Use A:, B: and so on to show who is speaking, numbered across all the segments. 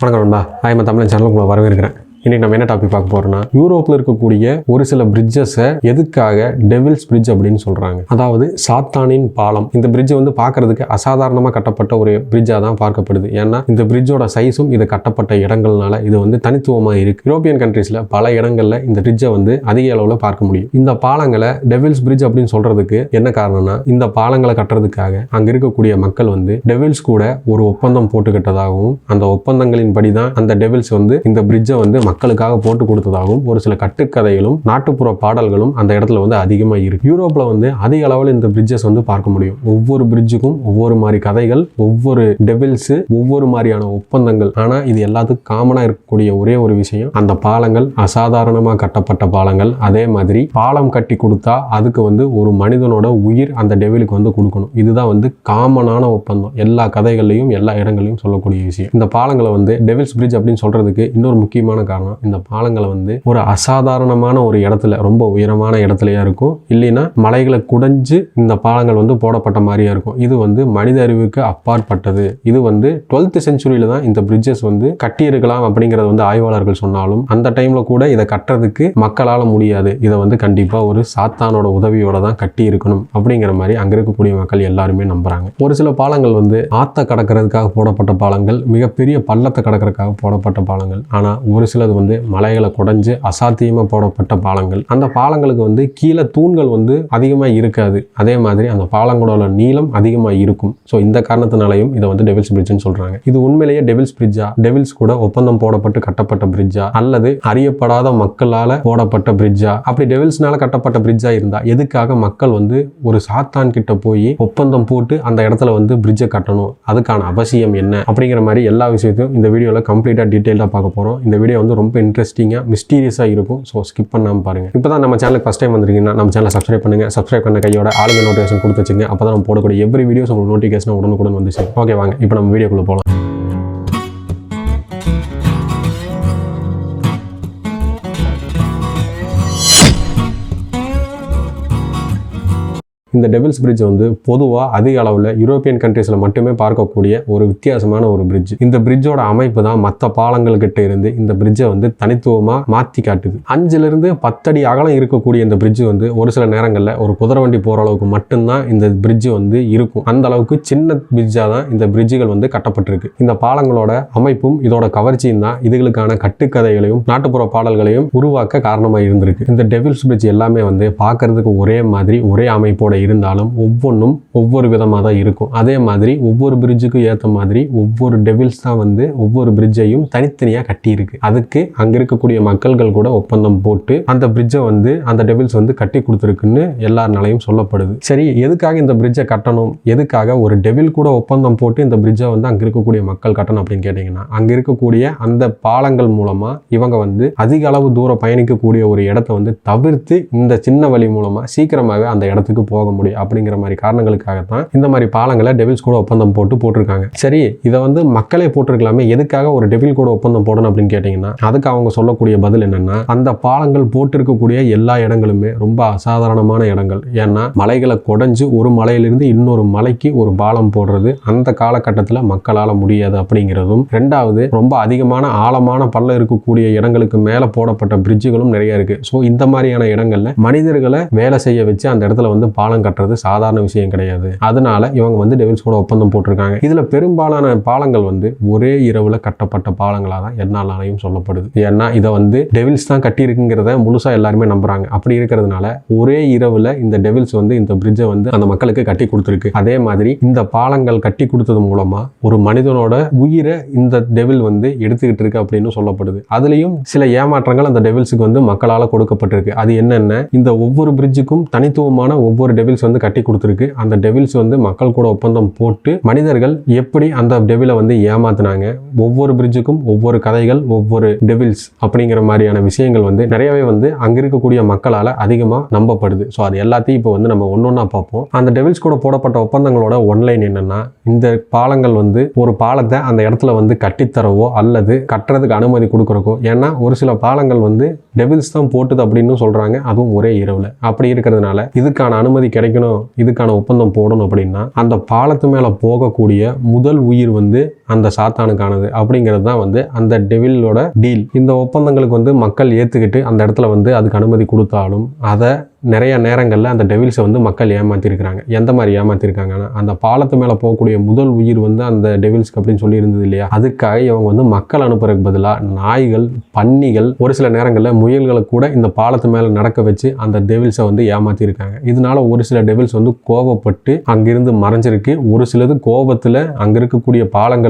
A: வணக்கம் நண்பா. ஆயமா தமிழ் சேனல் உங்களை வரவேற்கிறேன். இன்னைக்கு நம்ம என்ன டாபிக் பார்க்க போறோம்னா யூரோப்பில் இருக்கக்கூடிய ஒரு சில பிரிட்ஜஸை எதுக்காக டெவில்ஸ் பிரிட்ஜ் அப்படின்னு சொல்றாங்க. அதாவது சாத்தானின் பாலம். இந்த பிரிட்ஜ் வந்து பார்க்கறதுக்கு அசாதாரணமாக கட்டப்பட்ட ஒரு பிரிட்ஜாக தான் பார்க்கப்படுது. ஏன்னா இந்த பிரிட்ஜோட சைஸும் இது கட்டப்பட்ட இடங்கள்னால இது வந்து தனித்துவமாக இருக்கு. யூரோப்பியன் கண்ட்ரீஸில் பல இடங்கள்ல இந்த பிரிட்ஜை வந்து அதிக அளவில் பார்க்க முடியும். இந்த பாலங்களை டெவில்ஸ் பிரிட்ஜ் அப்படின்னு சொல்றதுக்கு என்ன காரணம்னா இந்த பாலங்களை கட்டுறதுக்காக அங்க இருக்கக்கூடிய மக்கள் வந்து டெவில்ஸ் கூட ஒரு ஒப்பந்தம் போட்டுக்கிட்டதாகவும் அந்த ஒப்பந்தங்களின் படி தான் அந்த டெவில்ஸ் வந்து இந்த பிரிட்ஜை வந்து மக்களுக்காக போட்டு கொடுத்ததாகவும் ஒரு சில கட்டுக்கதைகளும் நாட்டுப்புற பாடல்களும் அந்த இடத்துல வந்து அதிகமாக இருக்கு. யூரோப்பில் வந்து அதிக அளவில் இந்த பிரிட்ஜஸ் வந்து பார்க்க முடியும். ஒவ்வொரு பிரிட்ஜுக்கும் ஒவ்வொரு மாதிரி கதைகள் ஒவ்வொரு டெவில்ஸு ஒவ்வொரு மாதிரியான ஒப்பந்தங்கள். ஆனால் இது எல்லாத்துக்கும் காமனாக இருக்கக்கூடிய ஒரே ஒரு விஷயம் அந்த பாலங்கள் அசாதாரணமாக கட்டப்பட்ட பாலங்கள். அதே மாதிரி பாலம் கட்டி கொடுத்தா அதுக்கு வந்து ஒரு மனிதனோட உயிர் அந்த டெவிலுக்கு வந்து கொடுக்கணும். இதுதான் வந்து காமனான ஒப்பந்தம். எல்லா கதைகள்லையும் எல்லா இடங்களையும் சொல்லக்கூடிய விஷயம். இந்த பாலங்களை வந்து டெவில்ஸ் பிரிட்ஜ் அப்படின்னு சொல்கிறதுக்கு இன்னொரு முக்கியமான காரணம். இந்த பாலங்களை வந்து ஒரு அசாதாரணமான ஒரு இடத்துல ரொம்ப உயரமான இடத்துலயா இருக்கும். இல்லைன்னா மலைகளை குடைஞ்சு இந்த பாலங்கள் வந்து போடப்பட்ட மாதிரியா இருக்கும். இது வந்து மனித அறிவுக்கு அப்பாற்பட்டது. இது வந்து டுவெல்த் செஞ்சுரியில தான் இந்த பிரிட்ஜஸ் வந்து கட்டியிருக்கலாம் அப்படிங்கிறத வந்து ஆய்வாளர்கள் சொன்னாலும் அந்த டைம்ல கூட இதை கட்டுறதுக்கு மக்களால் முடியாது. இதை வந்து கண்டிப்பாக ஒரு சாத்தானோட உதவியோட தான் கட்டி இருக்கணும் அப்படிங்கிற மாதிரி அங்கே இருக்கக்கூடிய மக்கள் எல்லாருமே நம்புறாங்க. ஒரு சில பாலங்கள் வந்து ஆத்த கடக்கிறதுக்காக போடப்பட்ட பாலங்கள் மிகப்பெரிய பள்ளத்தை கடக்கிறதுக்காக போடப்பட்ட பாலங்கள். ஆனால் ஒரு சில சிலது வந்து மலைகளை குடைஞ்சு அசாத்தியமாக போடப்பட்ட பாலங்கள். அந்த பாலங்களுக்கு வந்து கீழே தூண்கள் வந்து அதிகமாக இருக்காது. அதே மாதிரி அந்த பாலங்களோட நீளம் அதிகமாக இருக்கும். ஸோ இந்த காரணத்தினாலையும் இதை வந்து டெவில்ஸ் பிரிட்ஜ்னு சொல்றாங்க. இது உண்மையிலேயே டெவில்ஸ் பிரிட்ஜா டெவில்ஸ் கூட ஒப்பந்தம் போடப்பட்டு கட்டப்பட்ட பிரிட்ஜா அல்லது அறியப்படாத மக்களால் போடப்பட்ட பிரிட்ஜா அப்படி டெவில்ஸ்னால கட்டப்பட்ட பிரிட்ஜா இருந்தால் எதுக்காக மக்கள் வந்து ஒரு சாத்தான் கிட்ட போய் ஒப்பந்தம் போட்டு அந்த இடத்துல வந்து பிரிட்ஜை கட்டணும்? அதுக்கான அவசியம் என்ன? அப்படிங்கிற மாதிரி எல்லா விஷயத்தையும் இந்த வீடியோவில் கம்ப்ளீட்டாக டீட்டெயிலாக பார்க்க போகிறோம் இந்த வீடியோ வந்து ரொம்ப இன்ட்ரெஸ்டிங்காக மிஸ்டீரியஸாக இருக்கும். ஸோ ஸ்கிப் பண்ணாமல் பாருங்கள் இப்போ தான் நம்ம சேனலுக்கு ஃபஸ்ட் டைம் வந்திருக்கீங்கன்னா நம்ம சேனல் சப்ஸ்கிரைப் பண்ணுங்கள் சப்ஸ்கிரைப் பண்ண கையோட ஆளுங்க நோட்டிஃபிகேஷன் கொடுத்து வச்சுங்க. அப்போ தான் நம்ம போடக்கூடிய எவ்ரி வீடியோஸ் உங்களுக்கு நோட்டிஃபிகேஷன் உடனுக்குடன் வந்துச்சு. ஓகே வாங்க. இப்போ நம்ம வீடியோக்குள்ளே போகலாம் இந்த டெவில்ஸ் பிரிட்ஜ் வந்து பொதுவாக அதிக அளவில் யூரோப்பியன் கண்ட்ரீஸில் மட்டுமே பார்க்கக்கூடிய ஒரு வித்தியாசமான ஒரு பிரிட்ஜ் இந்த பிரிட்ஜோட அமைப்பு தான் மற்ற பாலங்கள் கிட்ட இருந்து இந்த பிரிட்ஜை வந்து தனித்துவமாக மாற்றி காட்டுது. அஞ்சுலேருந்து பத்தடி அகலம் இருக்கக்கூடிய இந்த பிரிட்ஜ் வந்து ஒரு சில நேரங்களில் ஒரு குதிரை வண்டி போகிற அளவுக்கு மட்டும்தான் இந்த பிரிட்ஜ் வந்து இருக்கும். அந்த அளவுக்கு சின்ன பிரிட்ஜாக தான் இந்த பிரிட்ஜுகள் வந்து கட்டப்பட்டிருக்கு. இந்த பாலங்களோட அமைப்பும் இதோட கவர்ச்சியும் தான் இதுகளுக்கான கட்டுக்கதைகளையும் நாட்டுப்புற பாடல்களையும் உருவாக்க காரணமாக இருந்திருக்கு. இந்த டெவில்ஸ் பிரிட்ஜ் எல்லாமே வந்து பார்க்கறதுக்கு ஒரே மாதிரி ஒரே அமைப்போட இருந்தாலும் ஒவ்வொன்றும் ஒவ்வொரு விதமாக தான் இருக்கும். அதே மாதிரி ஒவ்வொரு பிரிட்ஜுக்கும் ஏற்ற மாதிரி ஒவ்வொரு டெவில்ஸ் தான் வந்து ஒவ்வொரு பிரிட்ஜையும் தனித்தனியாக கட்டியிருக்கு. அதுக்கு அங்கே இருக்கக்கூடிய மக்கள்கள் கூட ஒப்பந்தம் போட்டு அந்த பிரிட்ஜை வந்து அந்த டெவில்ஸ் வந்து கட்டி கொடுத்துருக்குன்னு எல்லாருனாலையும் சொல்லப்படுது. சரி எதுக்காக இந்த பிரிட்ஜை கட்டணும்? எதுக்காக ஒரு டெவில் கூட ஒப்பந்தம் போட்டு இந்த பிரிட்ஜை வந்து அங்கே இருக்கக்கூடிய மக்கள் கட்டணும் அப்படின்னு கேட்டிங்கன்னா அங்கே இருக்கக்கூடிய அந்த பாலங்கள் மூலமாக இவங்க வந்து அதிக அளவு தூரம் பயணிக்கக்கூடிய ஒரு இடத்த வந்து தவிர்த்து இந்த சின்ன வழி மூலமாக சீக்கிரமாகவே அந்த இடத்துக்கு போக முடியும் அப்படிங்கிற மாதிரி காரணங்களுக்காகத்தான் இந்த மாதிரி பாலங்களை டெவில்ஸ் கூட ஒப்பந்தம் போட்டு போட்டிருக்காங்க. சரி இதை வந்து மக்களே போட்டிருக்கலாமே எதுக்காக ஒரு டெவில் கூட ஒப்பந்தம் போடணும் அப்படின்னு கேட்டிங்கன்னா அதுக்கு அவங்க சொல்லக்கூடிய பதில் என்னன்னா அந்த பாலங்கள் போட்டிருக்கக்கூடிய எல்லா இடங்களுமே ரொம்ப அசாதாரணமான இடங்கள். ஏன்னா மலைகளை குடைஞ்சு ஒரு மலையிலிருந்து இன்னொரு மலைக்கு ஒரு பாலம் போடுறது அந்த காலகட்டத்தில் மக்களால் முடியாது அப்படிங்கிறதும். ரெண்டாவது ரொம்ப அதிகமான ஆழமான பள்ளம் இருக்கக்கூடிய இடங்களுக்கு மேலே போடப்பட்ட பிரிட்ஜுகளும் நிறைய இருக்கு. ஸோ இந்த மாதிரியான இடங்களில் மனிதர்களை வேலை செய்ய வச்சு அந்த இடத்துல வந்து பாலம் கட்டுறது சாதாரண விஷயம் கிடையாது. அதனால இவங்க வந்து டெவில்ஸ் கூட ஒப்பந்தம் போட்டிருக்காங்க. இதுல பெரும்பாலான பாலங்கள் வந்து ஒரே இரவுல கட்டப்பட்ட பாலங்களாக தான் என்னாலையும் சொல்லப்படுது. ஏன்னா இதை வந்து டெவில்ஸ் தான் கட்டியிருக்குங்கிறத முழுசா எல்லாருமே நம்புறாங்க. அப்படி இருக்கிறதுனால ஒரே இரவுல இந்த டெவில்ஸ் வந்து இந்த பிரிட்ஜை வந்து அந்த மக்களுக்கு கட்டி கொடுத்துருக்கு. அதே மாதிரி இந்த பாலங்கள் கட்டி கொடுத்தது மூலமா ஒரு மனிதனோட உயிரை இந்த டெவில் வந்து எடுத்துக்கிட்டு இருக்கு அப்படின்னு சொல்லப்படுது. அதுலயும் சில ஏமாற்றங்கள் அந்த டெவில்ஸுக்கு வந்து மக்களால் கொடுக்கப்பட்டிருக்கு. அது என்னென்ன? இந்த ஒவ்வொரு பிரிட்ஜுக்கும் தனித்துவமான ஒவ்வொரு டெவில்ஸ் வந்து கட்டி கொடுத்துருக்கு. அந்த டெவில்ஸ் வந்து மக்கள் கூட ஒப்பந்தம் போட்டு மனிதர்கள் எப்படி அந்த டெவிலை வந்து ஏமாத்தினாங்க? ஒவ்வொரு பிரிட்ஜுக்கும் ஒவ்வொரு கதைகள் ஒவ்வொரு டெவில்ஸ் அப்படிங்கிற மாதிரியான விஷயங்கள் வந்து நிறையவே வந்து அங்கே இருக்கக்கூடிய மக்களால் அதிகமாக நம்பப்படுது. ஸோ அது எல்லாத்தையும் இப்போ வந்து நம்ம ஒன்னொன்னா பார்ப்போம். அந்த டெவில்ஸ் கூட போடப்பட்ட ஒப்பந்தங்களோட ஒன்லைன் என்னென்னா இந்த பாலங்கள் வந்து ஒரு பாலத்தை அந்த இடத்துல வந்து கட்டித்தரவோ அல்லது கட்டுறதுக்கு அனுமதி கொடுக்குறக்கோ. ஏன்னா ஒரு சில பாலங்கள் வந்து டெவில்ஸ் தான் போட்டுது அப்படின்னு சொல்கிறாங்க அதுவும் ஒரே இரவில். அப்படி இருக்கிறதுனால இதுக்கான அனுமதி கிடைக்கணும் இதுக்கான ஒப்பந்தம் போடணும் அப்படின்னா அந்த பாலத்து மேலே போகக்கூடிய முதல் உயிர் வந்து அந்த சாத்தானுக்கானது அப்படிங்கிறது தான் வந்து அந்த டெவிலோட டீல் இந்த ஒப்பந்தங்களுக்கு வந்து மக்கள் ஏற்றுக்கிட்டு அந்த இடத்துல வந்து அதுக்கு அனுமதி கொடுத்தாலும் அதை நிறைய நேரங்களில் அந்த டெவில்ஸை வந்து மக்கள் ஏமாற்றிருக்கிறாங்க எந்த மாதிரி ஏமாற்றிருக்காங்கன்னா அந்த பாலத்து மேலே போகக்கூடிய முதல் உயிர் வந்து அந்த டெவில்ஸ்க்கு அப்படின்னு சொல்லி இருந்தது இல்லையா? அதுக்காக இவங்க வந்து மக்கள் அனுப்புறதுக்கு பதிலாக நாய்கள் பன்னிகள் ஒரு சில நேரங்களில் முயல்களை கூட இந்த பாலத்து மேலே நடக்க வச்சு அந்த டெவில்ஸை வந்து ஏமாற்றிருக்காங்க இதனால ஒரு சில டெவில்ஸ் வந்து கோபப்பட்டு அங்கிருந்து மறைஞ்சிருக்கு. ஒரு சிலது கோபத்தில் அங்கே இருக்கக்கூடிய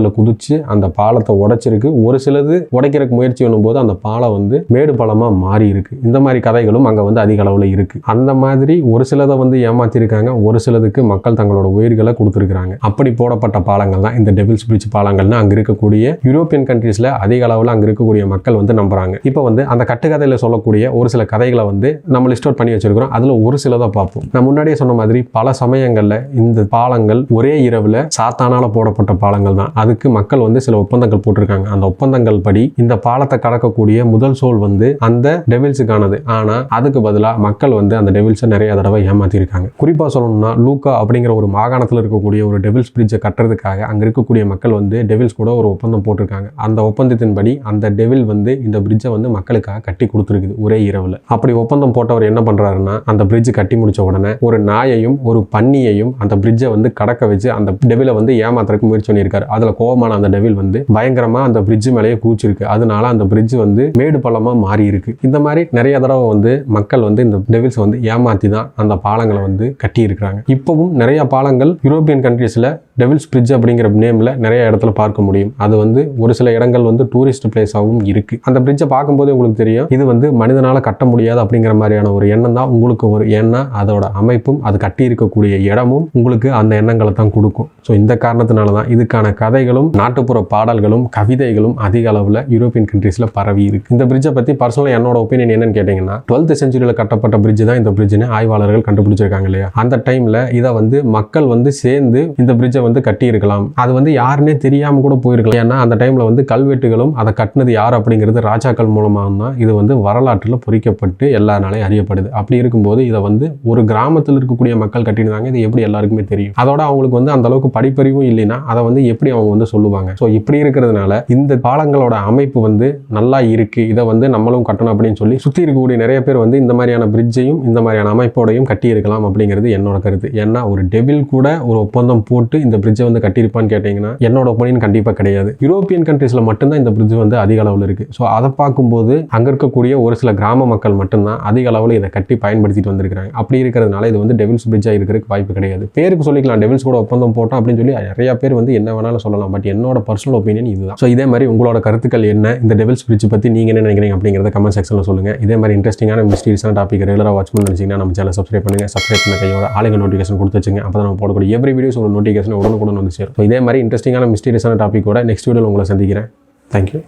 A: பாலங்களில் குதிச்சு அந்த பாலத்தை உடைச்சிருக்கு. ஒரு சிலது உடைக்கிறதுக்கு முயற்சி பண்ணும்போது அந்த பாலம் வந்து மேடு பாலமாக மாறி இருக்கு இந்த மாதிரி கதைகளும் அங்கே வந்து அதிக அளவில் இருக்குது அந்த மாதிரி ஒரு சிலதை வந்து ஏமாற்றிருக்காங்க ஒரு சிலதுக்கு மக்கள் தங்களோட உயிர்களை கொடுத்துருக்குறாங்க. அப்படி போடப்பட்ட பாலங்கள் தான் இந்த டெபிள்ஸ் பிரிட்ஜ் பாலங்கள்னு அங்கே இருக்கக்கூடிய யூரோப்பியன் கண்ட்ரீஸில் அதிக அளவில் அங்கே இருக்கக்கூடிய மக்கள் வந்து நம்புகிறாங்க இப்போ வந்து அந்த கட்டுக்கதையில் சொல்லக்கூடிய ஒரு சில கதைகளை வந்து நம்ம லிஸ்ட் அவுட் பண்ணி வச்சிருக்கிறோம். அதில் ஒரு சிலதை பார்ப்போம். நான் முன்னாடியே சொன்ன மாதிரி பல சமயங்களில் இந்த பாலங்கள் ஒரே இரவில் சாத்தானால போடப்பட்ட பாலங்கள் தான். பாலத்துக்கு மக்கள் வந்து சில ஒப்பந்தங்கள் போட்டிருக்காங்க. அந்த ஒப்பந்தங்கள் படி இந்த பாலத்தை கடக்கக்கூடிய முதல் சோல் வந்து அந்த டெவில்ஸுக்கானது. ஆனால் அதுக்கு பதிலாக மக்கள் வந்து அந்த டெவில்ஸை நிறைய தடவை ஏமாத்திருக்காங்க. குறிப்பாக சொல்லணும்னா லூக்கா அப்படிங்கிற ஒரு மாகாணத்தில் இருக்கக்கூடிய ஒரு டெவில்ஸ் பிரிட்ஜை கட்டுறதுக்காக அங்கே இருக்கக்கூடிய மக்கள் வந்து டெவில்ஸ் கூட ஒரு ஒப்பந்தம் போட்டிருக்காங்க. அந்த ஒப்பந்தத்தின்படி அந்த டெவில் வந்து இந்த பிரிட்ஜை வந்து மக்களுக்காக கட்டி கொடுத்துருக்குது ஒரே இரவில். அப்படி ஒப்பந்தம் போட்டவர் என்ன பண்ணுறாருன்னா அந்த பிரிட்ஜ் கட்டி முடிச்ச உடனே ஒரு நாயையும் ஒரு பன்னியையும் அந்த பிரிட்ஜை வந்து கடக்க வச்சு அந்த டெவிலை வந்து ஏமாத்துறதுக்கு முயற்சி பண்ணியிருக்காரு. அதில் கோபமான அந்த டெவில் வந்து பயங்கரமாக அந்த பிரிட்ஜ் மேலேயே கூச்சிருக்கு அதனால அந்த பிரிட்ஜ் வந்து மேடு பள்ளமாக மாறி இருக்கு இந்த மாதிரி நிறைய தடவை வந்து மக்கள் வந்து இந்த டெவில்ஸ் வந்து ஏமாத்தி தான் அந்த பாலங்களை வந்து கட்டி இருக்கிறாங்க இப்போவும் நிறைய பாலங்கள் யூரோப்பியன் கண்ட்ரீஸில் டெவில்ஸ் பிரிட்ஜ் அப்படிங்கிற நேமில் நிறைய இடத்துல பார்க்க முடியும். அது வந்து ஒரு சில இடங்கள் வந்து டூரிஸ்ட் பிளேஸாகவும் இருக்குது அந்த பிரிட்ஜை பார்க்கும்போது உங்களுக்கு தெரியும். இது வந்து மனிதனால் கட்ட முடியாது அப்படிங்கிற மாதிரியான ஒரு எண்ணம் தான் உங்களுக்கு ஒரு ஏன்னா அதோட அமைப்பும் அது கட்டி இருக்கக்கூடிய இடமும் உங்களுக்கு அந்த எண்ணங்களை தான் கொடுக்கும். ஸோ இந்த காரணத்தினால தான் இதுக்கான கதைகளும் நாட்டுப்புற பாடல்களும் கவிதைகளும் அதிக அளவில் யூரோப்பியன் கண்ட்ரீஸில் பரவி இருக்குது இந்த பிரிட்ஜை பற்றி பர்சனலாக என்னோட ஒப்பீனியன் என்னன்னு கேட்டிங்கன்னா டுவெல்த் செஞ்சுரியில் கட்டப்பட்ட பிரிட்ஜ் தான் இந்த பிரிட்ஜ்னு ஆய்வாளர்கள் கண்டுபிடிச்சிருக்காங்க இல்லையா? அந்த டைமில் இதை வந்து மக்கள் வந்து சேர்ந்து இந்த பிரிட்ஜை வந்து கட்டியிருக்கலாம். அது வந்து யாருன்னே தெரியாமல் கூட போயிருக்கலாம். ஏன்னா அந்த டைமில் வந்து கல்வெட்டுகளும் அதை கட்டினது யார் அப்படிங்கிறது ராஜாக்கள் மூலமாக தான் இது வந்து வரலாற்றில் பொறிக்கப்பட்டு எல்லாருனாலையும் அறியப்படுது. அப்படி இருக்கும்போது இதை வந்து ஒரு கிராமத்தில் இருக்கக்கூடிய மக்கள் கட்டினதாங்க இது எப்படி எல்லாருக்குமே தெரியும்? அதோட அவங்களுக்கு வந்து அந்த அளவுக்கு படிப்பறிவும் இல்லைன்னா அதை வந்து எப்படி அவங்க வந்து சொல்லுவாங்க? ஸோ இப்படி இருக்கிறதுனால இந்த பாலங்களோட அமைப்பு வந்து நல்லா இருக்கு. இதை வந்து நம்மளும் கட்டணும் அப்படின்னு சொல்லி சுற்றி இருக்கக்கூடிய நிறைய பேர் வந்து இந்த மாதிரியான பிரிட்ஜையும் இந்த மாதிரியான அமைப்போடையும் கட்டியிருக்கலாம் அப்படிங்கிறது என்னோட கருத்து. ஏன்னா ஒரு டெவில் கூட ஒரு ஒப்பந்தம் போட்டு இந்த பிரிட்ஜை வந்து கட்டியிருப்பான்னு கேட்டிங்கன்னா என்னோட ஒப்பீனியன் கண்டிப்பாக கிடையாது. யூரோப்பியன் கண்ட்ரீஸில் மட்டும்தான் இந்த பிரிட்ஜ் வந்து அதிக அளவில் இருக்குது ஸோ அதை பார்க்கும்போது அங்கே இருக்கக்கூடிய ஒரு சில கிராம மக்கள் மட்டும்தான் அதிக அளவில் இதை கட்டி பயன்படுத்திட்டு வந்திருக்கிறாங்க. அப்படி இருக்கிறதுனால இது வந்து டெவில்ஸ் பிரிட்ஜாக இருக்கிறதுக்கு வாய்ப்பு கிடையாது. பேருக்கு சொல்லிக்கலாம் டெவில்ஸ் கூட ஒப்பந்தம் போட்டோம் அப்படின்னு சொல்லி நிறைய பேர் வந்து என்ன வேணாலும் சொல்லலாம். பட் என்னோட பர்சனல் ஒப்பீனியன் இதுதான். ஸோ இதே மாதிரி உங்களோட கருத்துக்கள் என்ன? இந்த டெவில்ஸ் பிரிட்ஜ் பற்றி நீங்கள் என்ன நினைக்கிறீங்க அப்படிங்கிறத கமெண்ட் செக்ஷனில் சொல்லுங்கள் இதே மாதிரி இன்ட்ரெஸ்டிங்கான மிஸ்டீரியஸான டாபிக் ரெகுலராக வாட்ச் பண்ணி நினச்சிங்கன்னா நம்ம சேனல் சப்ஸ்கிரைப் பண்ணுங்கள் சப்ஸ்கிரைப் பண்ண கையோட ஆளுங்க நோட்டிஃபிகேஷன் கொடுத்து வச்சுங்க. அப்போ நம்ம போடக்கூடிய எவ்ரி வீடியோஸ் உங்களுக்கு நோட்டிஃபிகேஷன் உடனுக்குடன் வந்து சேரும். இதே மாதிரி இன்ட்ரெஸ்டிங்கான மிஸ்டீரியஸான டாப்பிக்கோட நெக்ஸ்ட் வீடியோவில் உங்களை சந்திக்கிறேன். தேங்க்யூ